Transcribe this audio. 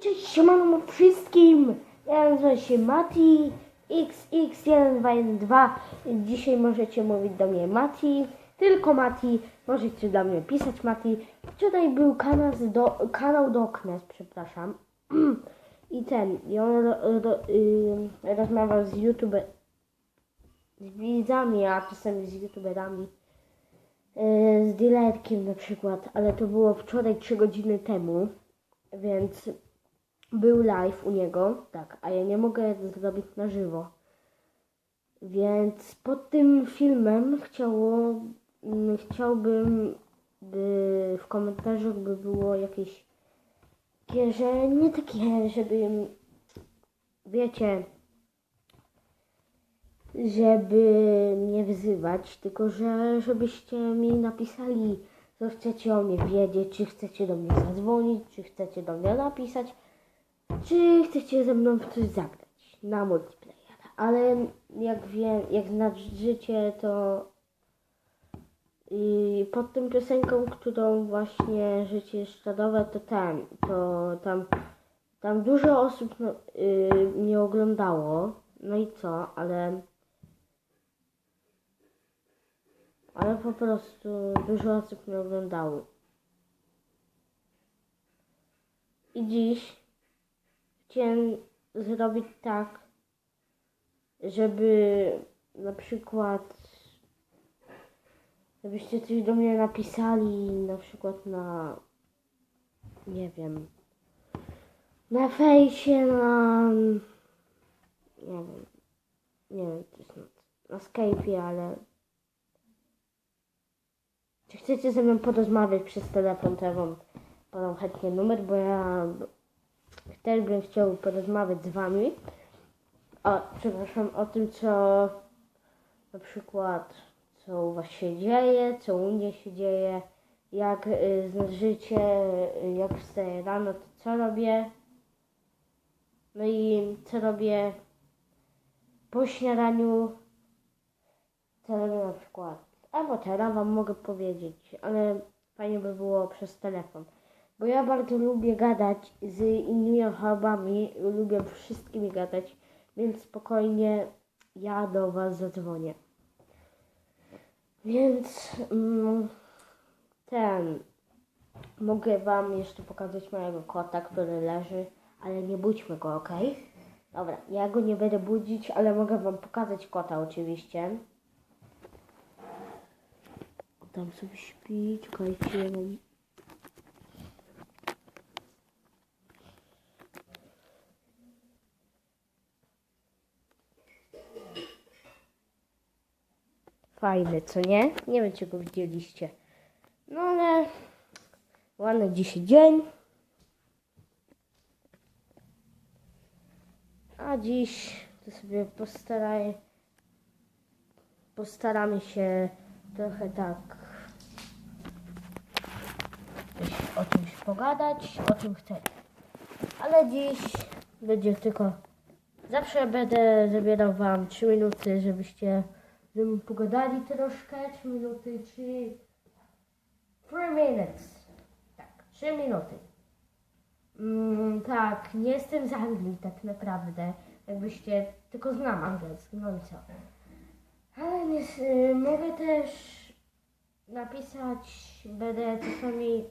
Cześć, siemano wszystkim! Ja nazywam się Mati XX1212. Dzisiaj możecie mówić do mnie Mati, tylko Mati. Możecie do mnie pisać Mati. Wczoraj był kanał, do, kanał Doknes, przepraszam. I ten, i on ro, ro, ym, rozmawiał z YouTube, z widzami, a czasami z YouTuberami. Yy, z Dilerkiem na przykład, ale to było wczoraj 3 godziny temu, więc był live u niego, tak, a ja nie mogę zrobić na żywo. Więc pod tym filmem chciało, mm, chciałbym, by w komentarzach by było jakieś takie, że nie takie, żeby, wiecie, żeby mnie wyzywać, tylko że żebyście mi napisali, co chcecie o mnie wiedzieć, czy chcecie do mnie zadzwonić, czy chcecie do mnie napisać, czy chcecie ze mną w coś zagrać na multiplayer. Ale jak wiem, jak znacie to i pod tym piosenką, którą właśnie Życie Szczadowe, to ten, to tam, tam dużo osób no, y, mnie oglądało, no i co, ale ale po prostu dużo osób mnie oglądało. I dziś chciałem zrobić tak, żeby na przykład żebyście coś do mnie napisali na przykład na nie wiem na fejsie, na nie wiem nie wiem coś na, na Skype'ie, ale czy chcecie ze mną porozmawiać przez telefon, to ja wam podam chętnie numer, bo ja też bym chciał porozmawiać z wami. O, przepraszam, o tym, co na przykład, co u was się dzieje, co u mnie się dzieje, jak y, życie, y, jak wstaję rano, to co robię. No i co robię po śniadaniu, co robię na przykład. Albo teraz wam mogę powiedzieć, ale fajnie by było przez telefon. Bo ja bardzo lubię gadać z innymi osobami, lubię wszystkimi gadać, więc spokojnie ja do was zadzwonię. Więc mm, ten mogę wam jeszcze pokazać mojego kota, który leży, ale nie budźmy go, ok? Dobra, ja go nie będę budzić, ale mogę wam pokazać kota oczywiście. Tam sobie śpi, czekajcie, Fajny, co nie? Nie wiem, czy go widzieliście. No ale ładny dzisiaj dzień. A dziś to sobie postaraj, postaramy się trochę tak o czymś pogadać, o czym chcę. Ale dziś będzie tylko. Zawsze będę zabierał wam 3 minuty, żebyście mną pogadali troszkę. 3 minuty, 3 3 minutes. Tak, 3 minuty. Mm, tak, nie jestem z Anglii tak naprawdę. Jakbyście tylko znam angielski, no i co. Ale nie, y, mogę też napisać, będę czasami